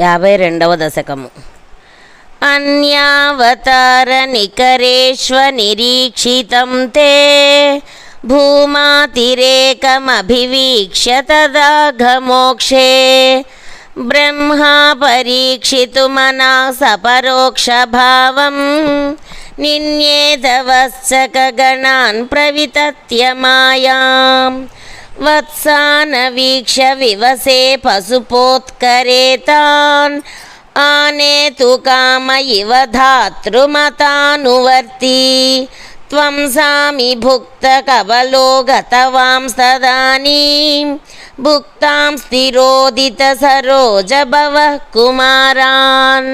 యాభై రెండవ దశకము. అన్యావతార నికరేష్వ నిరీక్షితం తే భూమాతిరేకమభివీక్ష్య తదాఘమోక్షే బ్రహ్మా పరీక్షితుమనా సపరోక్షభావం. నిన్యేతవశ్చకగణాన్ ప్రవితత్య మాయాం వత్సానవీక్ష్య వివసే పశుపోత్కరేతాన్ ఆనేతు కామ ఇవ ధాతృమతానువర్తి త్వం సామి భుక్త కవలో గతవాంస్తదానీం భుక్తాం స్థిరోదిత సరోజ భవ కుమారాన్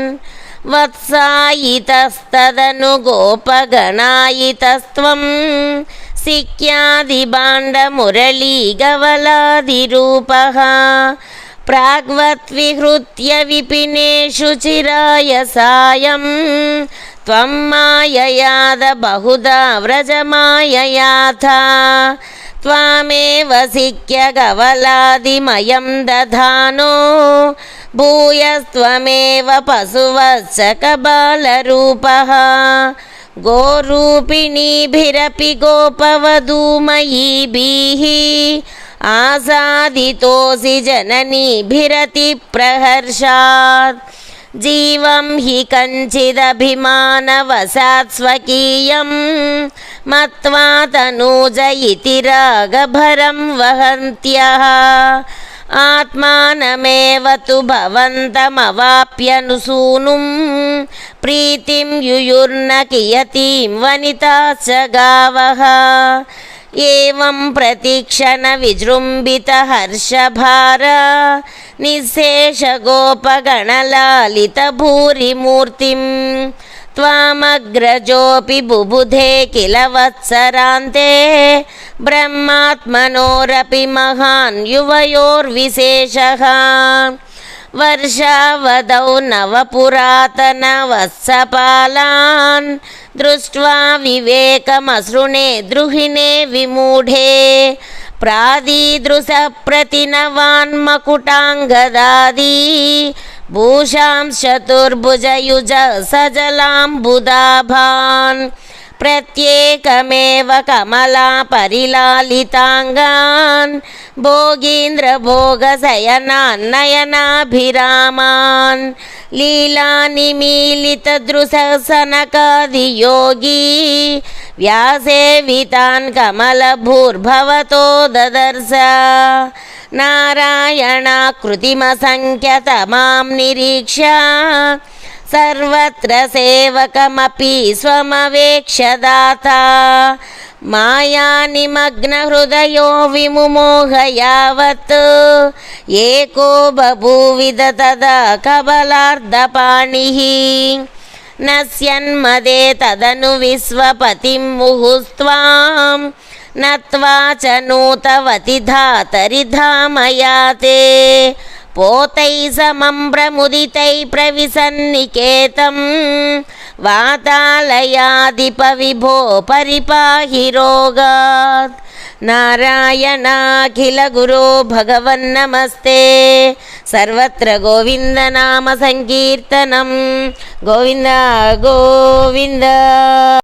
सिक्यादिबाण्डमुरलीगवलादिरूपः प्राग्वद्विहृत्य विपिनेषु चिराय सायं त्वं माययाद बहुधा व्रजमाययाथ त्वामेव सिक्य कवलादिमयं दधानो भूयस्त्वमेव पशुवश्च कबालरूपः गोरूपिणीभिरपि गोपवधूमयीभिः आसादितोऽसि जननीभिरतिप्रहर्षात् जीवं हि कञ्चिदभिमानवशात् स्वकीयं मत्वा तनूज इति रागभरं वहन्त्यः आत्मानमेव तु भवन्तमवाप्यनुसूनुं प्रीतिं युयुर्न कियतीं वनिताश्च गावः एवं प्रतिक्षणविजृम्भितहर्षभार निःशेषगोपगणलालितभूरिमूर्तिं त्वामग्रजोऽपि बुबुधे किल वत्सरान्ते ब्रह्मात्मनोरपि महान् युवयोर्विशेषः वर्षावधौ नवपुरातनवत्सपालान् दृष्ट्वा विवेकमसृणे द्रुहिणे विमूढे प्रादीदृशप्रतिनवान्मकुटाङ्गदादी भूषां चतुर्भुजयुज सजलाम्बुदाभान् ప్రత్యేకమేవ కమలా పరిలాలితాంగాన్ భోగీంద్ర భోగశయనాన్నయనాభిరామాన్ లీలానిమీలితదృశనకాదియోగీ వ్యాసేవితాన్ కమలభూర్భవతో దదర్శ నారాయణాకృతిమసంఖ్యతమాం నిరీక్ష सर्वत्र सेवकमपि स्वमवेक्षदाता मायानिमग्नहृदयो विमुमोह यावत् एको बभूविद तदा कबलार्धपाणिः नश्यन्मदे तदनु विश्वपतिं मुहुस्त्वां नत्वा च नूतवति పోతై సమంభ్రముదితై ప్రవిసన్నికేతం వాతాళయాధిప విభో పరిపాహి రోగాత్ నారాయణాఖిల గురో భగవన్ నమస్తే సర్వత్ర గోవింద నామ సంకీర్తనం గోవింద గోవింద.